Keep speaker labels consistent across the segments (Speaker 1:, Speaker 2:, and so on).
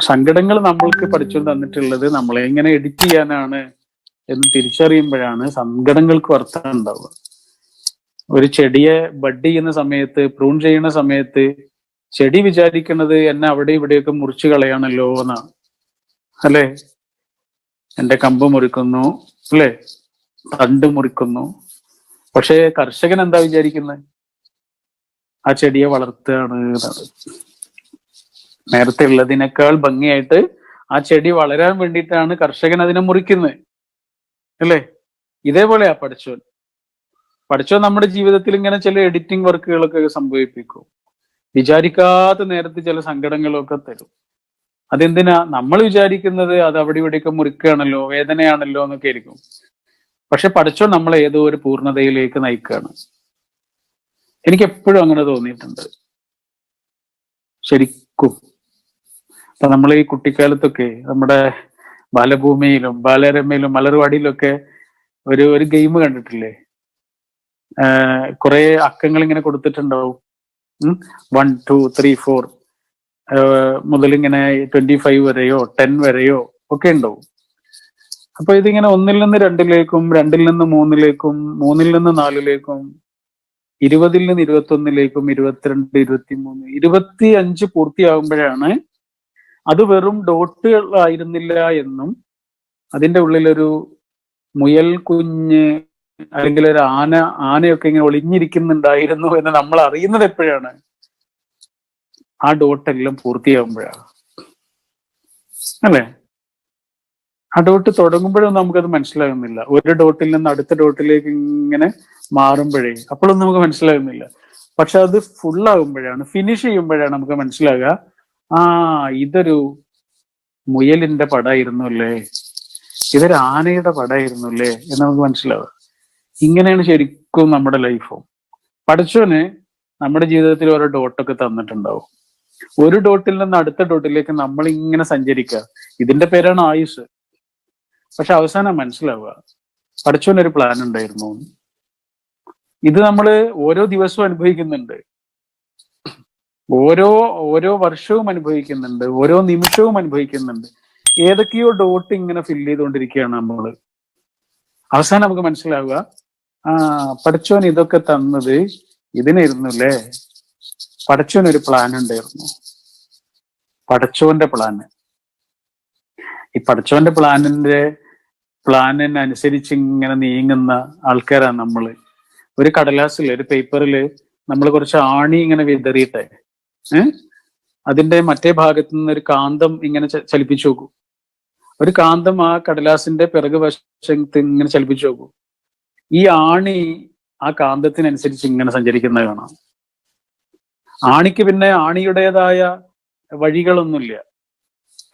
Speaker 1: സങ്കടങ്ങൾ നമ്മൾക്ക് പഠിച്ചു തന്നിട്ടുള്ളത് നമ്മളെ എങ്ങനെ എഡിറ്റ് ചെയ്യാനാണ് എന്ന് തിരിച്ചറിയുമ്പോഴാണ് സങ്കടങ്ങൾക്ക് അർത്ഥം ഉണ്ടാവുക. ഒരു ചെടിയെ ബഡ് ചെയ്യുന്ന സമയത്ത് പ്രൂൺ ചെയ്യുന്ന സമയത്ത് ചെടി വിചാരിക്കുന്നത് എന്നെ അവിടെ ഇവിടെയൊക്കെ മുറിച്ചു കളയാണല്ലോ എന്നാണ്. അല്ലേ? എന്റെ കമ്പ് മുറിക്കുന്നു അല്ലേ? തണ്ട് മുറിക്കുന്നു. പക്ഷേ കർഷകൻ എന്താ വിചാരിക്കുന്നത് ആ ചെടിയെ വളർത്തുകയാണ് എന്നാണ്. നേരത്തെ ഉള്ളതിനേക്കാൾ ഭംഗിയായിട്ട് ആ ചെടി വളരാൻ വേണ്ടിയിട്ടാണ് കർഷകൻ അതിനെ മുറിക്കുന്നത്. അല്ലേ? ഇതേപോലെയാ പഠിച്ചോൻ പഠിച്ചോൻ നമ്മുടെ ജീവിതത്തിൽ ഇങ്ങനെ ചില എഡിറ്റിംഗ് വർക്കുകളൊക്കെ സംഭവിപ്പിക്കും. വിചാരിക്കാത്ത നേരത്തെ ചില സങ്കടങ്ങളൊക്കെ തരും. അതെന്തിനാ? നമ്മൾ വിചാരിക്കുന്നത് അത് അവിടെ ഇവിടെയൊക്കെ മുറിക്കുകയാണല്ലോ വേദനയാണല്ലോ എന്നൊക്കെ ആയിരിക്കും. പക്ഷെ പഠിച്ചോ നമ്മൾ ഏതോ ഒരു പൂർണതയിലേക്ക് നയിക്കുകയാണ്. എനിക്ക് എപ്പോഴും അങ്ങനെ തോന്നിയിട്ടുണ്ട്. ശരിക്കും അപ്പൊ നമ്മൾ ഈ കുട്ടിക്കാലത്തൊക്കെ നമ്മുടെ ബാലഭൂമിയിലും ബാലരമയിലും മലർവാടിയിലൊക്കെ ഒരു ഒരു ഗെയിം കണ്ടിട്ടില്ലേ? കുറെ അക്കങ്ങൾ ഇങ്ങനെ കൊടുത്തിട്ടുണ്ടാവും വൺ ടു ത്രീ ഫോർ. മുതൽ ഇങ്ങനെ ട്വന്റി ഫൈവ് വരെയോ ടെൻ വരെയോ ഒക്കെ ഉണ്ടാവും. അപ്പൊ ഇതിങ്ങനെ ഒന്നിൽ നിന്ന് രണ്ടിലേക്കും രണ്ടിൽ നിന്ന് മൂന്നിലേക്കും മൂന്നിൽ നിന്ന് നാലിലേക്കും ഇരുപതിൽ നിന്ന് ഇരുപത്തി ഒന്നിലേക്കും ഇരുപത്തിരണ്ട് ഇരുപത്തി മൂന്ന് ഇരുപത്തി അഞ്ച് പൂർത്തിയാകുമ്പോഴാണ് അത് വെറും ഡോട്ടുകളായിരുന്നില്ല എന്നും അതിന്റെ ഉള്ളിലൊരു മുയൽ കുഞ്ഞ് അല്ലെങ്കിൽ ഒരു ആന ആനയൊക്കെ ഇങ്ങനെ ഒളിഞ്ഞിരിക്കുന്നുണ്ടായിരുന്നു എന്ന് നമ്മൾ അറിയുന്നത് എപ്പോഴാണ്? ആ ഡോട്ടെല്ലാം പൂർത്തിയാകുമ്പോഴാണ് അല്ലേ? ആ ഡോട്ട് തുടങ്ങുമ്പോഴും നമുക്കത് മനസ്സിലാകുന്നില്ല. ഒരു ഡോട്ടിൽ നിന്ന് അടുത്ത ഡോട്ടിലേക്ക് ഇങ്ങനെ മാറുമ്പോഴേ അപ്പോഴൊന്നും നമുക്ക് മനസ്സിലാകുന്നില്ല. പക്ഷെ അത് ഫുള്ളാകുമ്പോഴാണ് ഫിനിഷ് ചെയ്യുമ്പോഴാണ് നമുക്ക് മനസ്സിലാകുക. ആ ഇതൊരു മുയലിന്റെ പടമായിരുന്നു അല്ലേ ഇതൊരു ആനയുടെ പടമായിരുന്നു അല്ലേ എന്ന് നമുക്ക് മനസ്സിലാവുക. ഇങ്ങനെയാണ് ശരിക്കും നമ്മുടെ ലൈഫും. പഠിച്ചവന് നമ്മുടെ ജീവിതത്തിൽ ഓരോ ഡോട്ടൊക്കെ തന്നിട്ടുണ്ടാവും. ഒരു ഡോട്ടിൽ നിന്ന് അടുത്ത ഡോട്ടിലേക്ക് നമ്മൾ ഇങ്ങനെ സഞ്ചരിക്കുക. ഇതിന്റെ പേരാണ് ആയുസ്. പക്ഷെ അവസാനം മനസ്സിലാവുക പഠിച്ചവനൊരു പ്ലാൻ ഉണ്ടായിരുന്നു. ഇത് നമ്മൾ ഓരോ ദിവസവും അനുഭവിക്കുന്നുണ്ട്. ഓരോ ഓരോ വർഷവും അനുഭവിക്കുന്നുണ്ട് ഓരോ നിമിഷവും അനുഭവിക്കുന്നുണ്ട്. ഏതൊക്കെയോ ഡോട്ട് ഇങ്ങനെ ഫില്ല് ചെയ്തുകൊണ്ടിരിക്കുകയാണ് നമ്മൾ അവസാനം നമുക്ക് മനസ്സിലാവുക ആ പഠിച്ചോൻ ഇതൊക്കെ തന്നത് ഇതിനായിരുന്നു അല്ലേ പഠിച്ചോൻ ഒരു പ്ലാൻ ഉണ്ടായിരുന്നു പഠിച്ചോന്റെ പ്ലാന് ഈ പഠിച്ചോന്റെ പ്ലാനിന്റെ പ്ലാനിനനുസരിച്ച് ഇങ്ങനെ നീങ്ങുന്ന ആൾക്കാരാണ് നമ്മൾ. ഒരു കടലാസിൽ ഒരു പേപ്പറിൽ നമ്മൾ കുറച്ച് ആണി ഇങ്ങനെ വിതറിയിട്ടെ അതിന്റെ മറ്റേ ഭാഗത്തു നിന്ന് ഒരു കാന്തം ഇങ്ങനെ ചലിപ്പിച്ചു നോക്കൂ. ഒരു കാന്തം ആ കടലാസിന്റെ പിറകു വശത്ത് ഇങ്ങനെ ചലിപ്പിച്ചു നോക്കൂ. ഈ ആണി ആ കാന്തത്തിനനുസരിച്ച് ഇങ്ങനെ സഞ്ചരിക്കുന്നത് കാണാം. ആണിക്ക് പിന്നെ ആണിയുടേതായ വഴികളൊന്നുമില്ല.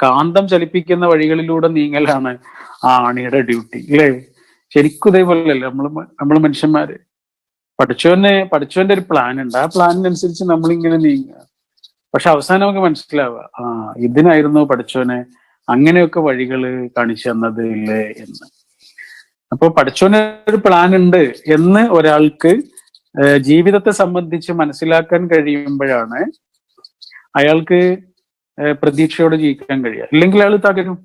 Speaker 1: കാന്തം ചലിപ്പിക്കുന്ന വഴികളിലൂടെ നീങ്ങലാണ് ആ ആണിയുടെ ഡ്യൂട്ടി അല്ലേ ശരിക്കും ഇതേപോലെയല്ലേ നമ്മൾ നമ്മൾ മനുഷ്യന്മാര്. പഠിച്ചവനെ പഠിച്ചവന്റെ ഒരു പ്ലാൻ ഉണ്ട്. ആ പ്ലാനിനനുസരിച്ച് നമ്മളിങ്ങനെ നീങ്ങുക. പക്ഷെ അവസാനം നമുക്ക് മനസ്സിലാവുക ആ ഇതിനായിരുന്നു പഠിച്ചവനെ അങ്ങനെയൊക്കെ വഴികൾ കാണിച്ചു തന്നത് ഇല്ലേ എന്ന്. അപ്പൊ പഠിച്ചവന് ഒരു പ്ലാൻ ഉണ്ട് എന്ന് ഒരാൾക്ക് ജീവിതത്തെ സംബന്ധിച്ച് മനസ്സിലാക്കാൻ കഴിയുമ്പോഴാണ് അയാൾക്ക് പ്രതീക്ഷയോടെ ജീവിക്കാൻ കഴിയുക. ഇല്ലെങ്കിൽ അയാൾ തകരും.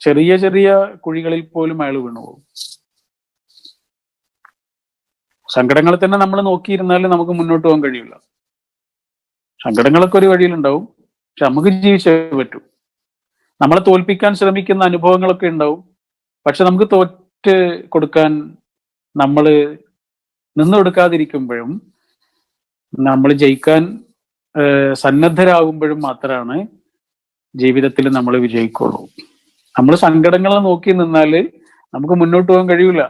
Speaker 1: ചെറിയ ചെറിയ കുഴികളിൽ പോലും അയാൾ വീണുപോകും സങ്കടങ്ങൾ തന്നെ നമ്മൾ നോക്കിയിരുന്നാലും നമുക്ക് മുന്നോട്ട് പോകാൻ കഴിയില്ല സങ്കടങ്ങളൊക്കെ ഒരു വഴിയിലുണ്ടാവും. പക്ഷെ നമുക്ക് ജീവിച്ചേ പറ്റൂ. നമ്മളെ തോൽപ്പിക്കാൻ ശ്രമിക്കുന്ന അനുഭവങ്ങളൊക്കെ ഉണ്ടാവും. പക്ഷെ നമുക്ക് തോറ്റ് കൊടുക്കാൻ നമ്മൾ നിന്നു കൊടുക്കാതിരിക്കുമ്പോഴും നമ്മൾ ജയിക്കാൻ സന്നദ്ധരാകുമ്പോഴും മാത്രമാണ് ജീവിതത്തിൽ നമ്മൾ വിജയിക്കുള്ളൂ. നമ്മൾ സങ്കടങ്ങളെ നോക്കി നിന്നാൽ നമുക്ക് മുന്നോട്ട് പോകാൻ കഴിയൂല.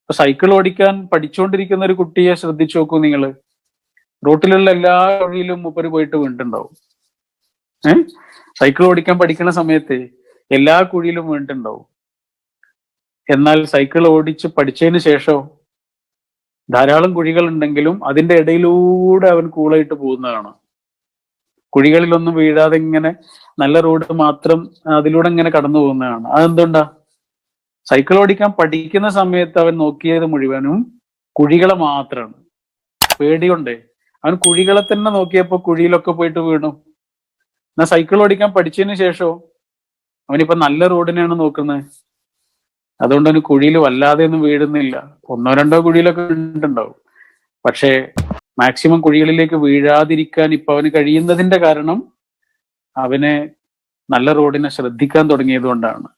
Speaker 1: ഇപ്പൊ സൈക്കിൾ ഓടിക്കാൻ പഠിച്ചുകൊണ്ടിരിക്കുന്ന ഒരു കുട്ടിയെ ശ്രദ്ധിച്ചു നോക്കൂ നിങ്ങൾ റോട്ടിലുള്ള എല്ലാ വഴിയിലും മൂപ്പര് പോയിട്ട് വീണ്ടുണ്ടാവും. ഏഹ് സൈക്കിൾ ഓടിക്കാൻ പഠിക്കുന്ന സമയത്ത് എല്ലാ കുഴിയിലും വീണ്ടുണ്ടാവും. എന്നാൽ സൈക്കിൾ ഓടിച്ച് പഠിച്ചതിന് ശേഷം ധാരാളം കുഴികൾ ഉണ്ടെങ്കിലും അതിന്റെ ഇടയിലൂടെ അവൻ കൂളായിട്ട് പോകുന്നതാണ്. കുഴികളിലൊന്നും വീഴാതെ ഇങ്ങനെ നല്ല റോഡ് മാത്രം അതിലൂടെ ഇങ്ങനെ കടന്നു പോകുന്നതാണ്. അതെന്തുകൊണ്ടാ? സൈക്കിൾ ഓടിക്കാൻ പഠിക്കുന്ന സമയത്ത് അവൻ നോക്കിയത് മുഴുവനും കുഴികളെ മാത്രമാണ് പേടിയുണ്ടേ? അവൻ കുഴികളെ തന്നെ നോക്കിയപ്പോ കുഴിയിലൊക്കെ പോയിട്ട് വീണു. എന്നാ സൈക്കിൾ ഓടിക്കാൻ പഠിച്ചതിന് ശേഷമോ? അവനിപ്പോ നല്ല റോഡിനെയാണ് നോക്കുന്നത്. അതുകൊണ്ട് അവന് കുഴിയിൽ വല്ലാതെ ഒന്നും വീഴുന്നില്ല. ഒന്നോ രണ്ടോ കുഴിയിലൊക്കെ വീണിട്ടുണ്ടാവും. പക്ഷേ മാക്സിമം കുഴികളിലേക്ക് വീഴാതിരിക്കാൻ ഇപ്പൊ അവന് കഴിയുന്നതിന്റെ കാരണം അവനെ നല്ല റോഡിനെ ശ്രദ്ധിക്കാൻ തുടങ്ങിയത് കൊണ്ടാണ്.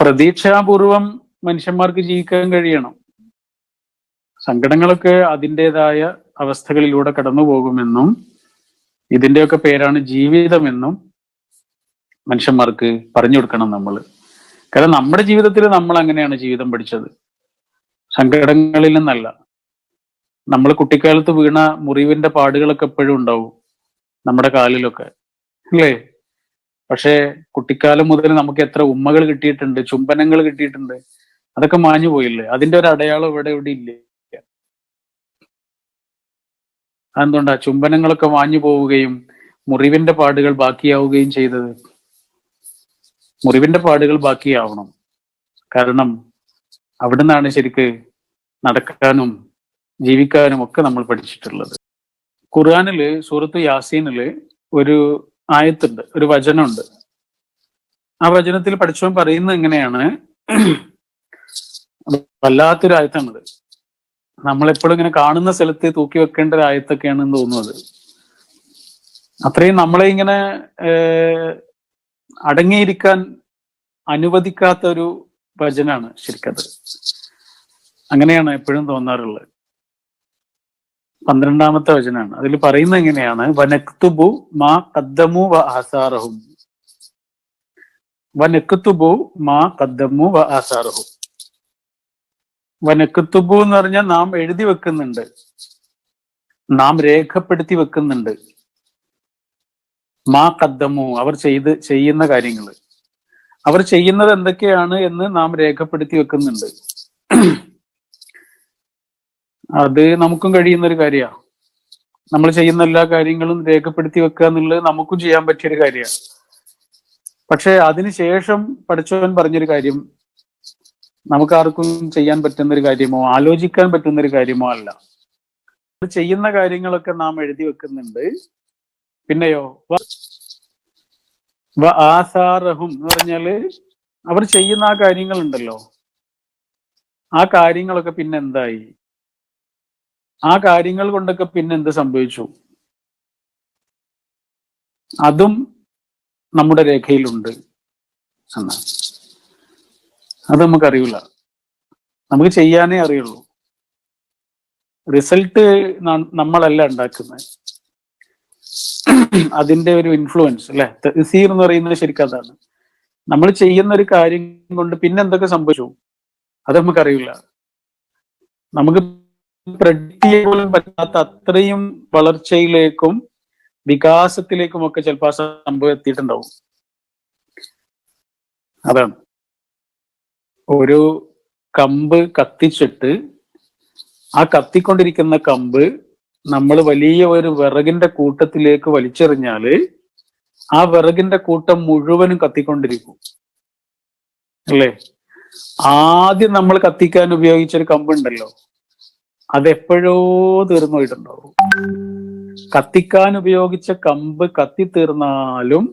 Speaker 1: പ്രതീക്ഷാപൂർവം മനുഷ്യന്മാർക്ക് ജീവിക്കാൻ കഴിയണം. സങ്കടങ്ങളൊക്കെ അതിന്റെതായ അവസ്ഥകളിലൂടെ കടന്നു പോകുമെന്നും ഇതിന്റെയൊക്കെ പേരാണ് ജീവിതമെന്നും മനുഷ്യന്മാർക്ക് പറഞ്ഞു കൊടുക്കണം നമ്മൾ കാരണം നമ്മുടെ ജീവിതത്തിൽ നമ്മൾ അങ്ങനെയാണ് ജീവിതം പഠിച്ചത്. സങ്കടങ്ങളിൽ നിന്നല്ല. നമ്മൾ കുട്ടിക്കാലത്ത് വീണ മുറിവിന്റെ പാടുകളൊക്കെ എപ്പോഴും ഉണ്ടാവും നമ്മുടെ കാലിലൊക്കെ. അല്ലേ? പക്ഷേ കുട്ടിക്കാലം മുതൽ നമുക്ക് എത്ര ഉമ്മകൾ കിട്ടിയിട്ടുണ്ട് ചുംബനങ്ങൾ കിട്ടിയിട്ടുണ്ട് അതൊക്കെ മാഞ്ഞു പോയില്ലേ അതിന്റെ ഒരു അടയാളം ഇവിടെ ഇവിടെ ഇല്ലേ അതെന്തുകൊണ്ടാ ചുംബനങ്ങളൊക്കെ മാഞ്ഞു പോവുകയും മുറിവിന്റെ പാടുകൾ ബാക്കിയാവുകയും ചെയ്തത്. മുറിവിന്റെ പാടുകൾ ബാക്കിയാവണം. കാരണം അവിടെ നിന്നാണ് ശരിക്ക് നടക്കാനും ജീവിക്കാനും ഒക്കെ നമ്മൾ പഠിച്ചിട്ടുള്ളത്. ഖുർആാനിൽ സൂറത്ത് യാസീനിൽ ഒരു ആയത്തുണ്ട് ഒരു വചനമുണ്ട്. ആ വചനത്തിൽ പഠിച്ചവൻ പറയുന്നത് എങ്ങനെയാണ്? വല്ലാത്തൊരു ആയത്താണത്. നമ്മളെപ്പോഴും ഇങ്ങനെ കാണുന്ന സ്ഥലത്ത് തൂക്കി വെക്കേണ്ട ഒരു ആയത്തൊക്കെയാണെന്ന് തോന്നുന്നത്. അത്രയും നമ്മളെ ഇങ്ങനെ അടങ്ങിയിരിക്കാൻ അനുവദിക്കാത്ത ഒരു ഭജനാണ് ശരിക്കത്. അങ്ങനെയാണ് എപ്പോഴും തോന്നാറുള്ളത്. പന്ത്രണ്ടാമത്തെ വചനാണ് അതിൽ പറയുന്നത് എങ്ങനെയാണ്? വനക്തുബു മാ കദ്ദമു വ ആസാറഹും വനക്തുബു മാ കദ്ദമു വ ആസാറഹും വനക്കത്തുബു എന്ന് പറഞ്ഞാൽ നാം എഴുതി വെക്കുന്നുണ്ട്. നാം രേഖപ്പെടുത്തി വെക്കുന്നുണ്ട്. മാ കദ്ദമു അവർ ചെയ്ത് ചെയ്യുന്ന കാര്യങ്ങൾ. അവർ ചെയ്യുന്നത് എന്തൊക്കെയാണ് എന്ന് നാം രേഖപ്പെടുത്തി വെക്കുന്നുണ്ട്. അത് നമുക്കും കഴിയുന്ന ഒരു കാര്യമാണ് നമ്മൾ ചെയ്യുന്ന എല്ലാ കാര്യങ്ങളും രേഖപ്പെടുത്തി വെക്കുക എന്നുള്ളത് നമുക്കും ചെയ്യാൻ പറ്റിയൊരു കാര്യമാണ് പക്ഷെ അതിനുശേഷം പഠിച്ചവൻ പറഞ്ഞൊരു കാര്യം നമുക്ക് ആർക്കും ചെയ്യാൻ പറ്റുന്ന ഒരു കാര്യമോ ആലോചിക്കാൻ പറ്റുന്ന ഒരു കാര്യമോ അല്ല. ചെയ്യുന്ന കാര്യങ്ങളൊക്കെ നാം എഴുതി വെക്കുന്നുണ്ട്. പിന്നെയോ ആസാറഹും എന്ന് പറഞ്ഞാൽ അവർ ചെയ്യുന്ന ആ കാര്യങ്ങളുണ്ടല്ലോ. ആ കാര്യങ്ങളൊക്കെ പിന്നെ എന്തായി? ആ കാര്യങ്ങൾ കൊണ്ടൊക്കെ പിന്നെ എന്ത് സംഭവിച്ചു? അതും നമ്മുടെ രേഖയിലുണ്ട് എന്നാണ്. അത് നമുക്കറിയില്ല നമുക്ക് ചെയ്യാനേ അറിയുള്ളൂ. റിസൾട്ട് നമ്മളല്ല ഉണ്ടാക്കുന്നത് അതിന്റെ ഒരു ഇൻഫ്ലുവൻസ് അല്ലെ? തസീർ എന്ന് പറയുന്നത് ശരിക്കും അതാണ്. നമ്മൾ ചെയ്യുന്ന ഒരു കാര്യം കൊണ്ട് പിന്നെ എന്തൊക്കെ സംഭവിച്ചു? അത് നമുക്കറിയില്ല നമുക്ക് പ്രഡിക്റ്റ് പോലും പറ്റാത്ത അത്രയും വളർച്ചയിലേക്കും വികാസത്തിലേക്കും ഒക്കെ ചിലപ്പോൾ സംഭവം എത്തിയിട്ടുണ്ടാവും. അതാണ്. ഒരു കമ്പ് കത്തിച്ചിട്ട് ആ കത്തിക്കൊണ്ടിരിക്കുന്ന കമ്പ് നമ്മൾ വലിയ ഒരു വിറകിന്റെ കൂട്ടത്തിലേക്ക് വലിച്ചെറിഞ്ഞാൽ ആ വിറകിന്റെ കൂട്ടം മുഴുവനും കത്തിക്കൊണ്ടിരിക്കും. അല്ലേ? ആദ്യം നമ്മൾ കത്തിക്കാൻ ഉപയോഗിച്ചൊരു കമ്പ് കമ്പുണ്ടല്ലോ. അതെപ്പോഴോ തീർന്നു പോയിട്ടുണ്ടാവും കത്തിക്കാൻ ഉപയോഗിച്ച കമ്പ് കത്തിത്തീർന്നാലും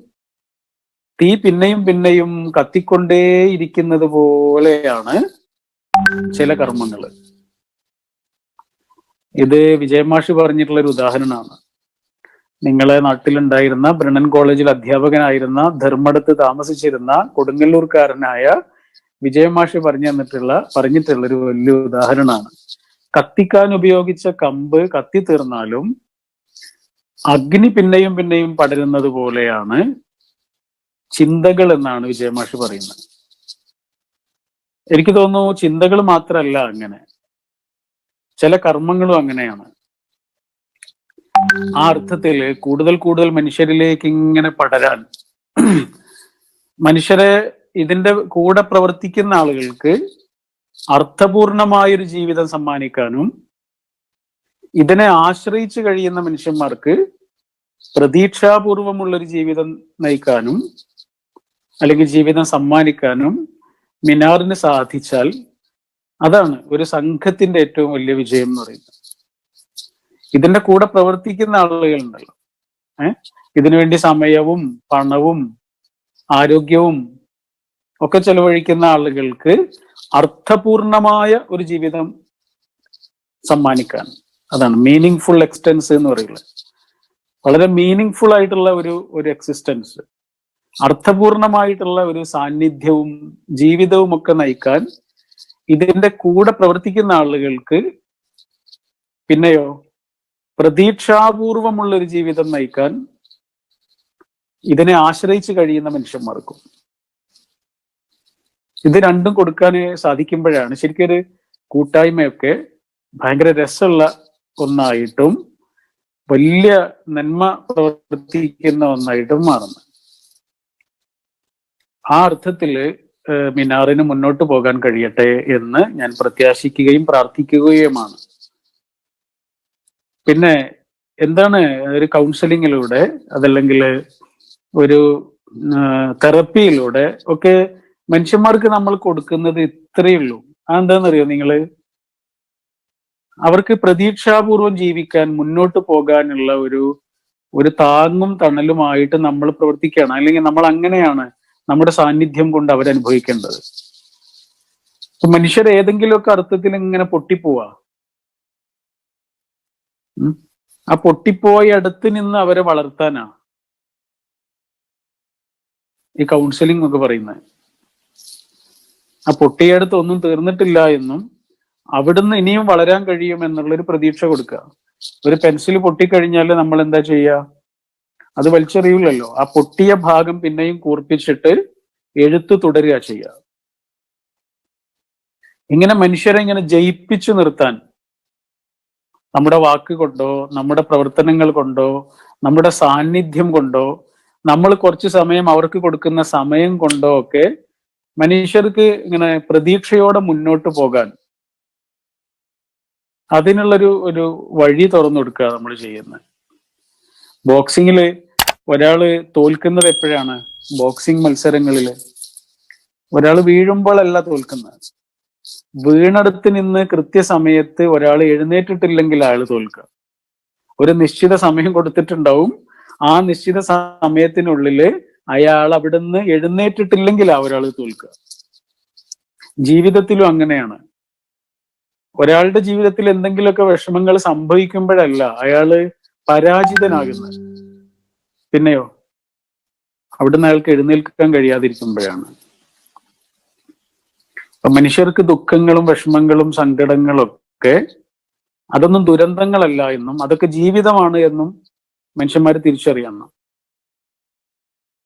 Speaker 1: തീ പിന്നെയും പിന്നെയും കത്തിക്കൊണ്ടേയിരിക്കുന്നത് പോലെയാണ് ചില കർമ്മങ്ങൾ ഇത് വിജയമാഷി പറഞ്ഞിട്ടുള്ള ഒരു ഉദാഹരണമാണ്. നിങ്ങളെ നാട്ടിലുണ്ടായിരുന്ന ബ്രണ്ണൻ കോളേജിൽ അധ്യാപകനായിരുന്ന ധർമ്മടത്ത് താമസിച്ചിരുന്ന കൊടുങ്ങല്ലൂർക്കാരനായ വിജയമാഷി പറഞ്ഞു തന്നിട്ടുള്ള പറഞ്ഞിട്ടുള്ള ഒരു വലിയ ഉദാഹരണമാണ്. കത്തിക്കാൻ ഉപയോഗിച്ച കമ്പ് കത്തി തീർന്നാലും അഗ്നി പിന്നെയും പിന്നെയും പടരുന്നത് പോലെയാണ് ചിന്തകൾ എന്നാണ് വിജയമാഷി പറയുന്നത്. എനിക്ക് തോന്നുന്നു ചിന്തകൾ മാത്രമല്ല അങ്ങനെ. ചില കർമ്മങ്ങളും അങ്ങനെയാണ്. ആ അർത്ഥത്തിൽ കൂടുതൽ കൂടുതൽ മനുഷ്യരിലേക്ക് ഇങ്ങനെ പടരാൻ മനുഷ്യരെ ഇതിന്റെ കൂടെ പ്രവർത്തിക്കുന്ന ആളുകൾക്ക് അർത്ഥപൂർണമായൊരു ജീവിതം സമ്മാനിക്കാനും ഇതിനെ ആശ്രയിച്ചു കഴിയുന്ന മനുഷ്യന്മാർക്ക് പ്രതീക്ഷാപൂർവമുള്ളൊരു ജീവിതം നയിക്കാനും അല്ലെങ്കിൽ ജീവിതം സമ്മാനിക്കാനും മിനാറിന് സാധിച്ചാൽ അതാണ് ഒരു സംഘത്തിന്റെ ഏറ്റവും വലിയ വിജയം എന്ന് പറയുന്നത്. ഇതിന്റെ കൂടെ പ്രവർത്തിക്കുന്ന ആളുകളുണ്ടല്ലോ. ഏഹ് ഇതിനുവേണ്ടി സമയവും പണവും ആരോഗ്യവും ഒക്കെ ചെലവഴിക്കുന്ന ആളുകൾക്ക് അർത്ഥപൂർണമായ ഒരു ജീവിതം സമ്മാനിക്കാൻ. അതാണ് മീനിങ് ഫുൾ എക്സ്റ്റൻസ് എന്ന് പറയുന്നത്. വളരെ മീനിങ് ഫുൾ ആയിട്ടുള്ള ഒരു ഒരു എക്സിസ്റ്റൻസ് അർത്ഥപൂർണമായിട്ടുള്ള ഒരു സാന്നിധ്യവും ജീവിതവും ഒക്കെ നയിക്കാൻ ഇതിന്റെ കൂടെ പ്രവർത്തിക്കുന്ന ആളുകൾക്ക് പിന്നെയോ പ്രതീക്ഷാപൂർവമുള്ള ഒരു ജീവിതം നയിക്കാൻ ഇതിനെ ആശ്രയിച്ച് കഴിയുന്ന മനുഷ്യന്മാർക്കും. ഇത് രണ്ടും കൊടുക്കാൻ സാധിക്കുമ്പോഴാണ് ശരിക്കൊരു കൂട്ടായ്മയൊക്കെ ഭയങ്കര രസമുള്ള ഒന്നായിട്ടും വലിയ നന്മ പ്രവർത്തിക്കുന്ന ഒന്നായിട്ടും മാറുന്നത്. ആ അർത്ഥത്തിൽ മിനാറിന് മുന്നോട്ട് പോകാൻ കഴിയട്ടെ എന്ന് ഞാൻ പ്രത്യാശിക്കുകയും പ്രാർത്ഥിക്കുകയുമാണ്. പിന്നെ എന്താണ് ഒരു കൗൺസിലിങ്ങിലൂടെ അതല്ലെങ്കിൽ ഒരു തെറപ്പിയിലൂടെ ഒക്കെ മനുഷ്യന്മാർക്ക് നമ്മൾ കൊടുക്കുന്നത് ഇത്രയേ ഉള്ളൂ. അതെന്താണെന്നറിയോ നിങ്ങൾ അവർക്ക് പ്രതീക്ഷാപൂർവം ജീവിക്കാൻ മുന്നോട്ട് പോകാനുള്ള ഒരു ഒരു താങ്ങും തണലുമായിട്ട് നമ്മൾ പ്രവർത്തിക്കുകയാണ്. അല്ലെങ്കിൽ നമ്മൾ അങ്ങനെയാണ് നമ്മുടെ സാന്നിധ്യം കൊണ്ട് അവരനുഭവിക്കേണ്ടത്. മനുഷ്യർ ഏതെങ്കിലുമൊക്കെ അർത്ഥത്തിൽ ഇങ്ങനെ പൊട്ടിപ്പോവാ. ആ പൊട്ടിപ്പോയ അടുത്ത് നിന്ന് അവരെ വളർത്താനാ. ഈ കൗൺസിലിംഗ് ഒക്കെ പറയുന്നത് ആ പൊട്ടിയടുത്ത് ഒന്നും തീർന്നിട്ടില്ല എന്നും അവിടുന്ന് ഇനിയും വളരാൻ കഴിയും എന്നുള്ളൊരു പ്രതീക്ഷ കൊടുക്കുക ഒരു പെൻസിൽ പൊട്ടിക്കഴിഞ്ഞാൽ നമ്മൾ എന്താ ചെയ്യുക അത് വലിച്ചെറിയില്ലല്ലോ. ആ പൊട്ടിയ ഭാഗം പിന്നെയും കൂർപ്പിച്ചിട്ട് എഴുത്ത് തുടരുക ചെയ്യുക. ഇങ്ങനെ മനുഷ്യരെ ഇങ്ങനെ ജയിപ്പിച്ചു നിർത്താൻ നമ്മുടെ വാക്ക് കൊണ്ടോ നമ്മുടെ പ്രവർത്തനങ്ങൾ കൊണ്ടോ നമ്മുടെ സാന്നിധ്യം കൊണ്ടോ നമ്മൾ കുറച്ച് സമയം അവർക്ക് കൊടുക്കുന്ന സമയം കൊണ്ടോ ഒക്കെ മനുഷ്യർക്ക് ഇങ്ങനെ പ്രതീക്ഷയോടെ മുന്നോട്ട് പോകാൻ അതിനുള്ളൊരു ഒരു വഴി തുറന്നു കൊടുക്കുക നമ്മൾ ചെയ്യുന്നത്. ബോക്സിങ്ങിൽ ഒരാൾ തോൽക്കുന്നത് എപ്പോഴാണ്? ബോക്സിംഗ് മത്സരങ്ങളിൽ. ഒരാൾ വീഴുമ്പോഴല്ല തോൽക്കുന്നത്. വീണടുത്ത് നിന്ന് കൃത്യസമയത്ത് ഒരാൾ എഴുന്നേറ്റിട്ടില്ലെങ്കിൽ അയാൾ തോൽക്കുക. ഒരു നിശ്ചിത സമയം കൊടുത്തിട്ടുണ്ടാവും. ആ നിശ്ചിത സമയത്തിനുള്ളിൽ അയാൾ അവിടുന്ന് എഴുന്നേറ്റിട്ടില്ലെങ്കിൽ ആ ഒരാൾ തോൽക്കുക. ജീവിതത്തിലും അങ്ങനെയാണ്. ഒരാളുടെ ജീവിതത്തിൽ എന്തെങ്കിലുമൊക്കെ വിഷമങ്ങൾ സംഭവിക്കുമ്പോഴല്ല അയാൾ പരാജിതനാകുന്നത് പിന്നെയോ? അവിടുന്ന് അയാൾക്ക് എഴുന്നേൽക്കാൻ കഴിയാതിരിക്കുമ്പോഴാണ്. അപ്പൊ മനുഷ്യർക്ക് ദുഃഖങ്ങളും വിഷമങ്ങളും സങ്കടങ്ങളും ഒക്കെ അതൊന്നും ദുരന്തങ്ങളല്ല എന്നും അതൊക്കെ ജീവിതമാണ് എന്നും മനുഷ്യന്മാർ തിരിച്ചറിയണം.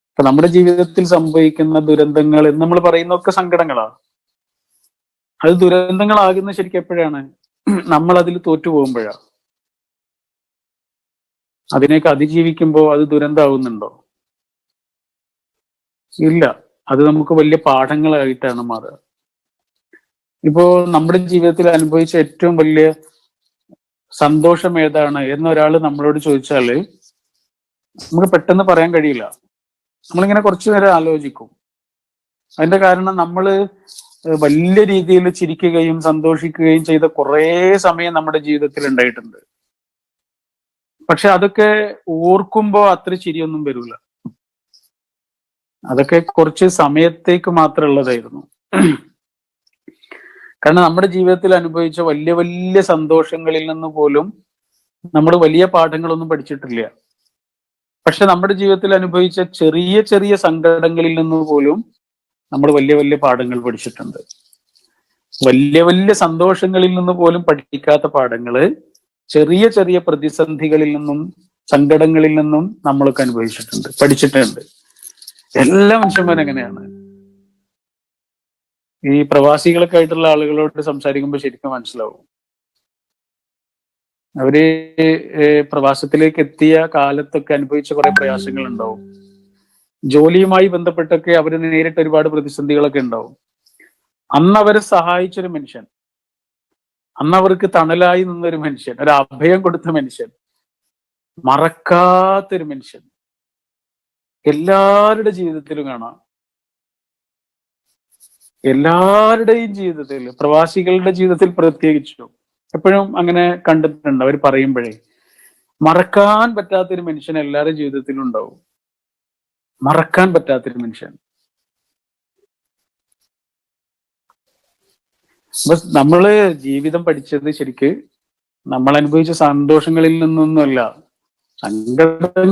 Speaker 1: അപ്പൊ നമ്മുടെ ജീവിതത്തിൽ സംഭവിക്കുന്ന ദുരന്തങ്ങൾ എന്ന് നമ്മൾ പറയുന്നൊക്കെ സങ്കടങ്ങളാ. അത് ദുരന്തങ്ങളാകുന്ന ശരിക്കും എപ്പോഴാണ്? നമ്മൾ അതിൽ തോറ്റു പോകുമ്പോഴാ അതിനെയൊക്കെ അതിജീവിക്കുമ്പോൾ അത് ദുരന്തമാവുന്നുണ്ടോ ഇല്ല. അത് നമുക്ക് വലിയ പാഠങ്ങളായിട്ടാണ് മാറുക. ഇപ്പോ നമ്മുടെ ജീവിതത്തിൽ അനുഭവിച്ച ഏറ്റവും വലിയ സന്തോഷം ഏതാണ് എന്നൊരാൾ നമ്മളോട് ചോദിച്ചാൽ നമുക്ക് പെട്ടെന്ന് പറയാൻ കഴിയില്ല. നമ്മളിങ്ങനെ കുറച്ചു നേരം ആലോചിക്കും. അതിന്റെ കാരണം നമ്മൾ വലിയ രീതിയിൽ ചിരിക്കുകയും സന്തോഷിക്കുകയും ചെയ്ത കുറേ സമയം നമ്മുടെ ജീവിതത്തിൽ ഉണ്ടായിട്ടുണ്ട്. പക്ഷെ അതൊക്കെ ഓർക്കുമ്പോ അത്ര ചിരിയൊന്നും വരില്ല അതൊക്കെ കുറച്ച് സമയത്തേക്ക് മാത്രമേ ഉള്ളതായിരുന്നു. കാരണം നമ്മുടെ ജീവിതത്തിൽ അനുഭവിച്ച വലിയ വലിയ സന്തോഷങ്ങളിൽ നിന്ന് പോലും നമ്മൾ വലിയ പാഠങ്ങളൊന്നും പഠിച്ചിട്ടില്ല. പക്ഷെ നമ്മുടെ ജീവിതത്തിൽ അനുഭവിച്ച ചെറിയ ചെറിയ സങ്കടങ്ങളിൽ നിന്ന് പോലും നമ്മൾ വലിയ വലിയ പാഠങ്ങൾ പഠിച്ചിട്ടുണ്ട്. വലിയ വലിയ സന്തോഷങ്ങളിൽ നിന്ന് പോലും പഠിക്കാത്ത പാഠങ്ങൾ ചെറിയ ചെറിയ പ്രതിസന്ധികളിൽ നിന്നും സങ്കടങ്ങളിൽ നിന്നും നമ്മളൊക്കെ അനുഭവിച്ചിട്ടുണ്ട് പഠിച്ചിട്ടുണ്ട്. എല്ലാ മനുഷ്യന്മാരും അങ്ങനെയാണ്. ഈ പ്രവാസികളൊക്കെ ആയിട്ടുള്ള ആളുകളോട് സംസാരിക്കുമ്പോൾ ശരിക്കും മനസ്സിലാവും. അവർ പ്രവാസത്തിലേക്ക് എത്തിയ കാലത്തൊക്കെ അനുഭവിച്ച കുറെ പ്രയാസങ്ങൾ ഉണ്ടാവും ജോലിയുമായി ബന്ധപ്പെട്ടൊക്കെ അവർ നേരിട്ട് ഒരുപാട് പ്രതിസന്ധികളൊക്കെ ഉണ്ടാവും. അന്ന് അവരെ സഹായിച്ചൊരു മനുഷ്യൻ അന്ന് അവർക്ക് തണലായി നിന്നൊരു മനുഷ്യൻ ഒരു അഭയം കൊടുത്ത മനുഷ്യൻ മറക്കാത്തൊരു മനുഷ്യൻ എല്ലാവരുടെ ജീവിതത്തിലും കാണാം. എല്ലാവരുടെയും ജീവിതത്തിൽ പ്രവാസികളുടെ ജീവിതത്തിൽ പ്രത്യേകിച്ചു എപ്പോഴും അങ്ങനെ കണ്ടിട്ടുണ്ട്. അവർ പറയുമ്പോഴേ മറക്കാൻ പറ്റാത്തൊരു മനുഷ്യൻ എല്ലാവരുടെ ജീവിതത്തിലും ഉണ്ടാവും. മറക്കാൻ പറ്റാത്തൊരു മനുഷ്യൻ. നമ്മൾ ജീവിതം പഠിച്ചത് ശരിക്ക് നമ്മൾ അനുഭവിച്ച സന്തോഷങ്ങളിൽ നിന്നൊന്നുമല്ല. സങ്കടങ്ങൾ